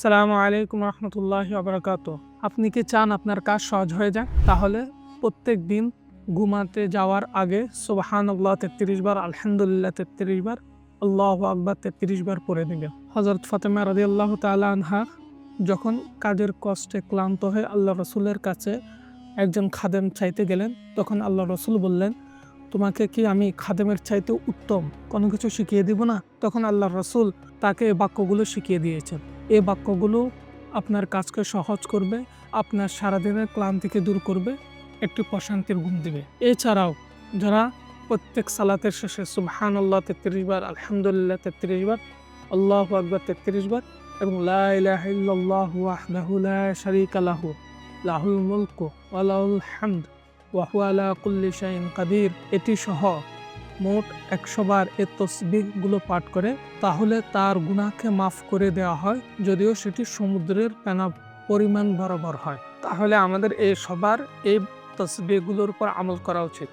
সালামু আলাইকুম রহমতুল্লাহ আবরাকাত আপনি কি চান আপনার কাজ সহজ হয়ে যাক? তাহলে প্রত্যেক দিন ঘুমাতে যাওয়ার আগে সুবাহান আল্লাহ তেত্রিশ বার, আলহামদুলিল্লাহ তেত্রিশ বার, আল্লাহ আকবর তেত্রিশ বার পড়ে নেবে হজরত ফাতেমা রাজি আল্লাহ তালা আনহা যখন কাজের কষ্টে ক্লান্ত হয়ে আল্লাহ রসুলের কাছে একজন খাদেম চাইতে গেলেন, তখন আল্লাহ রসুল বললেন, তোমাকে কি আমি খাদেমের চাইতে উত্তম? কোনো কিছু শিখিয়ে দিব না? তখন আল্লাহ রসুল তাকে বাক্যগুলো শিখিয়ে দিয়েছেন। এই বাক্যগুলো আপনার কাজকে সহজ করবে, আপনার সারাদিনের ক্লান্তিকে দূর করবে, একটি প্রশান্তির ঘুম দিবে। এছাড়াও যারা প্রত্যেক সালাতের শেষে সুবহান আল্লাহ তেত্রিশ বার, আলহামদুলিল্লাহ তেত্রিশ বার, আল্লাহ আকবর তেত্রিশ বার এবং লাহুল মুলকু ওয়া লাহুল হামদ ওয়া কুল্লি শাইইন কাদির, এটি সহ মোট একশো বার এ তসবিগুলো পাঠ করে, তাহলে তার গুণাকে মাফ করে দেওয়া হয়, যদিও সেটি সমুদ্রের পেনা পরিমাণ বরাবর হয়। তাহলে আমাদের এই সবার এই তসবিগুলোর উপর আমল করা উচিত।